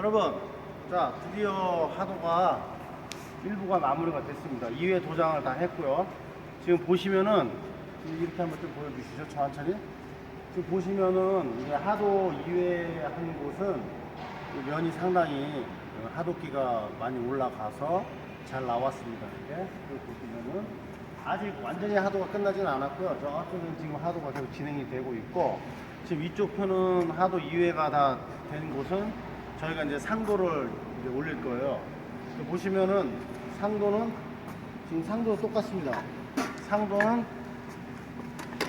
여러분, 자 드디어 하도가 일부가 마무리가 됐습니다. 2회 도장을 다 했고요. 지금 보시면은 이렇게 한번 좀 보여주시죠. 천천히. 지금 보시면은 이제 하도 2회 한 곳은 이 면이 상당히 하도기가 많이 올라가서 잘 나왔습니다. 이렇게 보시면은 아직 완전히 하도가 끝나지는 않았고요. 저쪽은 지금 하도가 계속 진행이 되고 있고 지금 이쪽 편은 하도 2회가 다 된 곳은 저희가 이제 상도를 이제 올릴 거예요. 지금 보시면은 상도는 지금 상도 똑같습니다. 상도는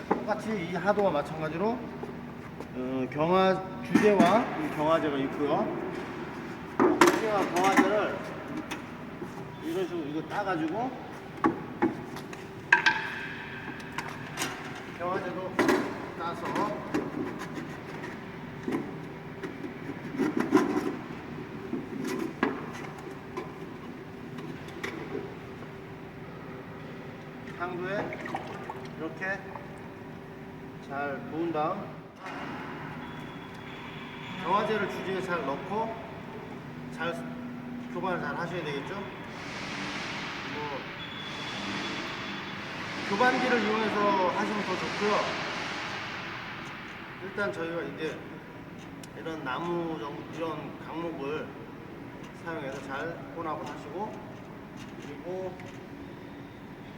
똑같이 이 하도와 마찬가지로 어, 경화 주제와 이 경화제가 있고요. 주제와 경화제를 이런 식으로 이거 따가지고 경화제도 따서 상도에 이렇게 잘 부은 다음 경화제를 주지에 잘 넣고 잘 교반을 잘 하셔야 되겠죠? 뭐 교반기를 이용해서 하시면 더 좋고요. 일단 저희가 이제 이런 나무 정- 이런 강목을 사용해서 잘 혼합을 하시고 그리고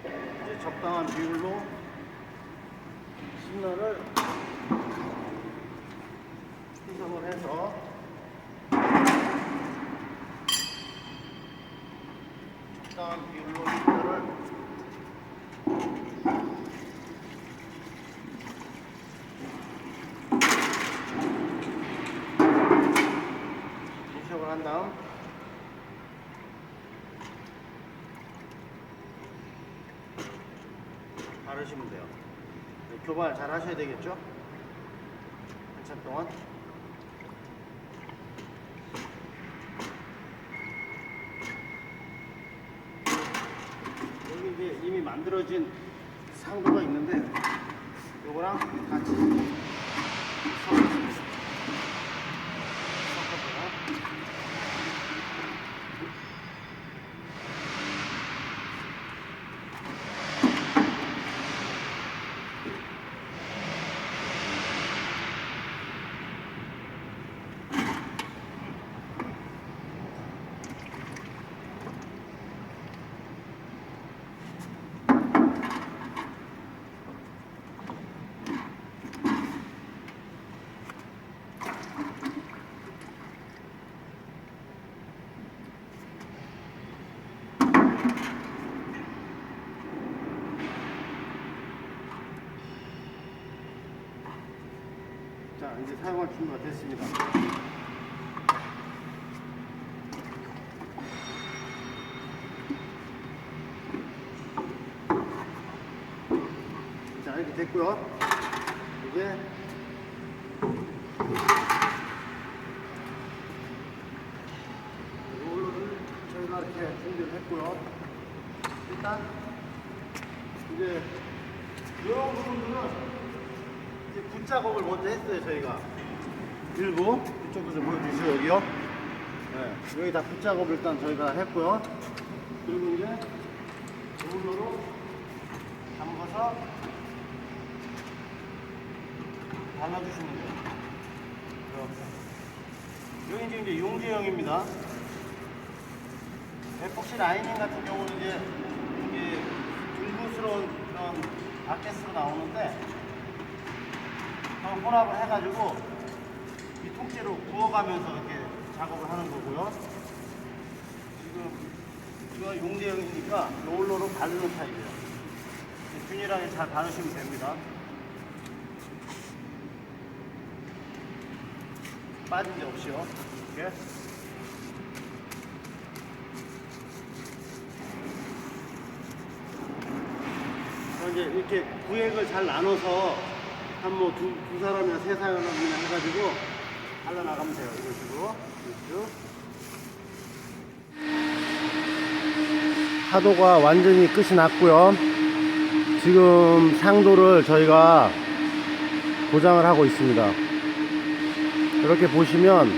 이제 적당한 비율로 신너를 희석을 해서 적당한 비율로 신너를 희석을 한 다음 바르시면 돼요. 네, 교반을 잘 하셔야 되겠죠? 한참 동안. 여기 이제 이미 만들어진 상도가 있는데 요거랑 같이 섞어서 자 이제 사용할 준비가 됐습니다. 자 이렇게 됐고요. 이제 롤러를 저희가 이렇게 준비를 했고요. 일단 이제 이런 부분들은 이제 붓 작업을 먼저 했어요 저희가. 일부 이쪽도 좀 보여주시죠 여기요? 네, 여기 다붓 작업을 일단 저희가 했고요. 그리고 이제 롤러로 담가서 발라주시면 돼요. 이렇게 여기 이제 용제형입니다. 에폭시 라이닝 같은 경우는 이제 이게 둥그스러운 그런 바켓으로 나오는데 혼합을 해가지고 이 통째로 구워가면서 이렇게 작업을 하는 거고요. 지금 이거 용대형이니까 롤러로 바르는 타입이에요. 균일하게 잘 바르시면 됩니다. 빠진 데 없이요. 이렇게. 이제 이렇게 구획을 잘 나눠서 한뭐두두 사람이나 세 사람이나 해가지고 잘라 나가면 돼요. 이런 식으로 쭉. 파도가 완전히 끝이 났고요. 지금 상도를 저희가 고장을 하고 있습니다. 이렇게 보시면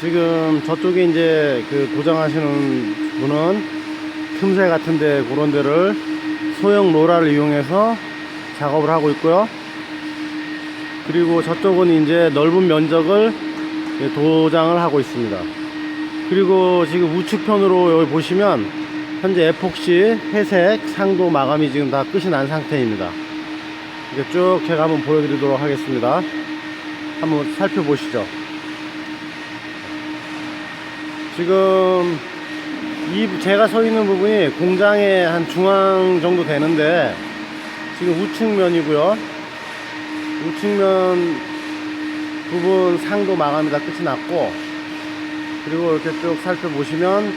지금 저쪽에 이제 그 도장하시는 분은 틈새 같은데 그런 데를 소형 로라를 이용해서 작업을 하고 있고요. 그리고 저쪽은 이제 넓은 면적을 이제 도장을 하고 있습니다. 그리고 지금 우측편으로 여기 보시면 현재 에폭시 회색 상도 마감이 지금 다 끝이 난 상태입니다. 이렇게 쭉 제가 한번 보여드리도록 하겠습니다. 한번 살펴보시죠. 지금 이 제가 서 있는 부분이 공장의 한 중앙 정도 되는데 지금 우측면이고요. 우측면 부분 상도 마감이 다 끝이 났고 그리고 이렇게 쭉 살펴보시면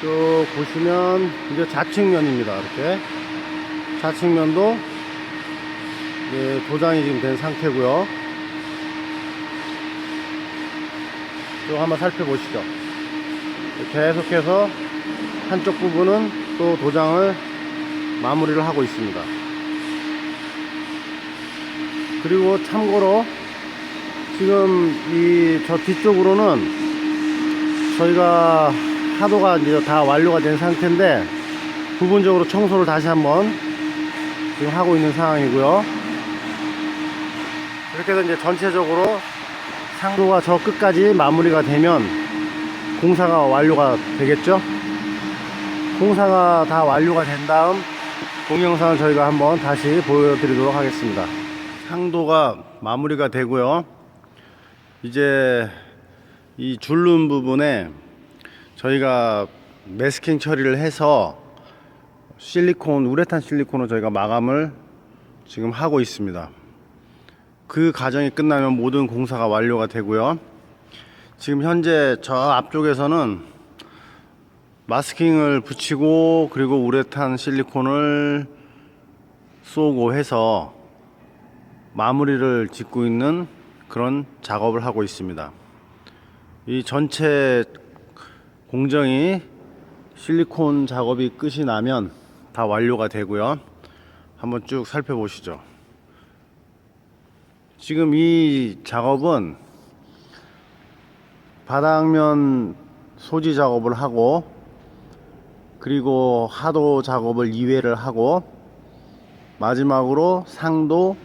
쭉 보시면 이제 좌측면입니다. 이렇게 좌측면도 이제 도장이 지금 된 상태고요. 쭉 한번 살펴보시죠. 계속해서 한쪽 부분은 또 도장을 마무리를 하고 있습니다. 그리고 참고로 지금 이 저 뒤쪽으로는 저희가 하도가 이제 다 완료가 된 상태인데 부분적으로 청소를 다시 한번 지금 하고 있는 상황이고요. 이렇게 해서 이제 전체적으로 상도가 저 끝까지 마무리가 되면 공사가 완료가 되겠죠. 공사가 다 완료가 된 다음 동영상을 저희가 한번 다시 보여드리도록 하겠습니다. 상도가 마무리가 되고요. 이제 이 줄눈 부분에 저희가 매스킹 처리를 해서 실리콘, 우레탄 실리콘으로 저희가 마감을 지금 하고 있습니다. 그 과정이 끝나면 모든 공사가 완료가 되고요. 지금 현재 저 앞쪽에서는 마스킹을 붙이고 그리고 우레탄 실리콘을 쏘고 해서 마무리를 짓고 있는 그런 작업을 하고 있습니다. 이 전체 공정이 실리콘 작업이 끝이 나면 다 완료가 되고요. 한번 쭉 살펴보시죠. 지금 이 작업은 바닥면 소지 작업을 하고 그리고 하도 작업을 2회를 하고 마지막으로 상도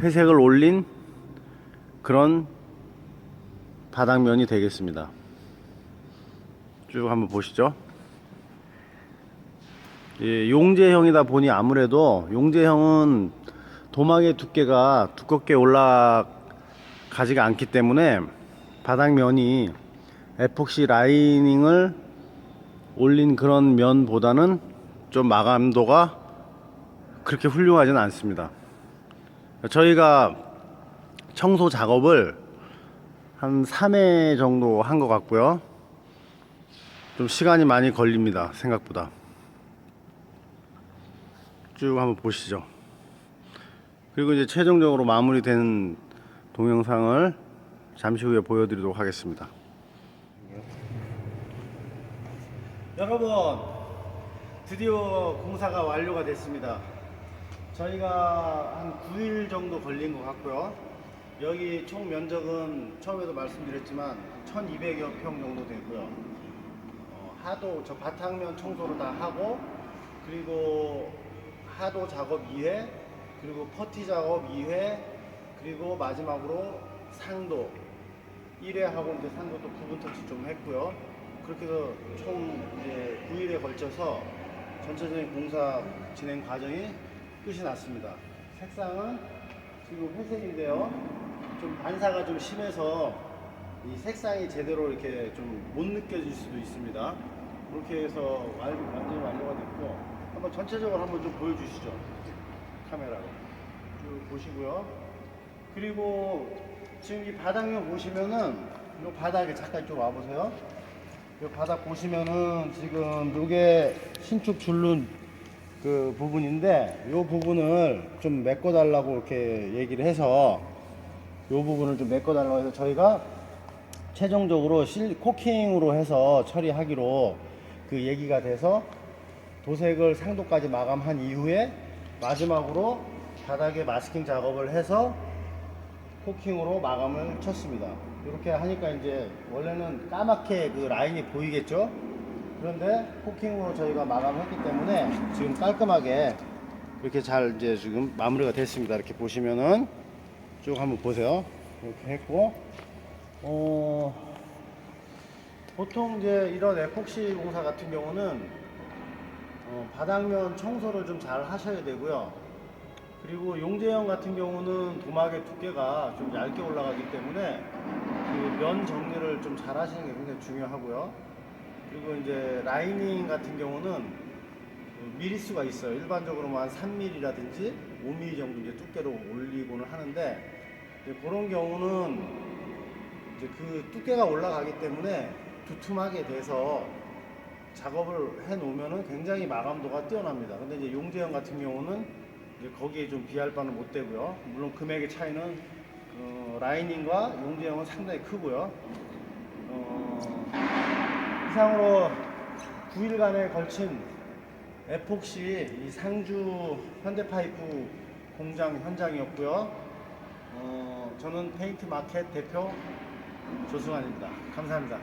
회색을 올린 그런 바닥면이 되겠습니다. 쭉 한번 보시죠. 예, 용제형이다 보니 아무래도 용제형은 도막의 두께가 두껍게 올라가지가 않기 때문에 바닥면이 에폭시 라이닝을 올린 그런 면보다는 좀 마감도가 그렇게 훌륭하지는 않습니다. 저희가 청소 작업을 한 3회 정도 한 것 같고요. 좀 시간이 많이 걸립니다. 생각보다. 쭉 한번 보시죠. 그리고 이제 최종적으로 마무리된 동영상을 잠시 후에 보여드리도록 하겠습니다. 여러분, 드디어 공사가 완료가 됐습니다. 저희가 한 9일 정도 걸린 것 같고요. 여기 총 면적은 처음에도 말씀드렸지만 1200여 평 정도 되고요. 어, 하도 저 바탕면 청소를 다 하고 그리고 하도 작업 2회 그리고 퍼티 작업 2회 그리고 마지막으로 상도 1회 하고 이제 상도 또 부분 터치 좀 했고요. 그렇게 해서 총 이제 9일에 걸쳐서 전체적인 공사 진행 과정이 끝이 났습니다. 색상은 지금 회색인데요. 좀 반사가 좀 심해서 이 색상이 제대로 이렇게 좀 못 느껴질 수도 있습니다. 그렇게 해서 완, 완전히 완료가 됐고 한번 전체적으로 한번 좀 보여주시죠. 카메라로 쭉 보시고요. 그리고 지금 이 바닥면 보시면은 이 바닥에 잠깐 이쪽 와보세요. 이 바닥 보시면은 지금 요게 신축 줄눈 그 부분인데 요 부분을 좀 메꿔 달라고 이렇게 얘기를 해서 요 부분을 좀 메꿔 달라고 해서 저희가 최종적으로 실 코킹으로 해서 처리하기로 그 얘기가 돼서 도색을 상도까지 마감한 이후에 마지막으로 바닥에 마스킹 작업을 해서 코킹으로 마감을 쳤습니다. 이렇게 하니까 이제 원래는 까맣게 그 라인이 보이겠죠? 그런데 코킹으로 저희가 마감했기 때문에 지금 깔끔하게 이렇게 잘 이제 지금 마무리가 됐습니다. 이렇게 보시면은 쭉 한번 보세요. 이렇게 했고, 어, 보통 이제 이런 에폭시 공사 같은 경우는 어, 바닥면 청소를 좀 잘 하셔야 되고요. 그리고 용제형 같은 경우는 도막의 두께가 좀 얇게 올라가기 때문에 그 면 정리를 좀 잘 하시는 게 굉장히 중요하고요. 그리고 이제 라이닝 같은 경우는 그 미리수가 있어요. 일반적으로 뭐한 3mm라든지 5mm 정도 이제 두께로 올리고는 하는데 그런 경우는 이제 그 두께가 올라가기 때문에 두툼하게 돼서 작업을 해 놓으면은 굉장히 마감도가 뛰어납니다. 근데 이제 용제형 같은 경우는 이제 거기에 좀 비할 바는 못 되고요. 물론 금액의 차이는 어, 라이닝과 용제형은 상당히 크고요. 어, 이상으로 9일간에 걸친 에폭시 이 상주 현대파이프 공장 현장이었고요. 어, 저는 페인트 마켓 대표 조승환입니다. 감사합니다.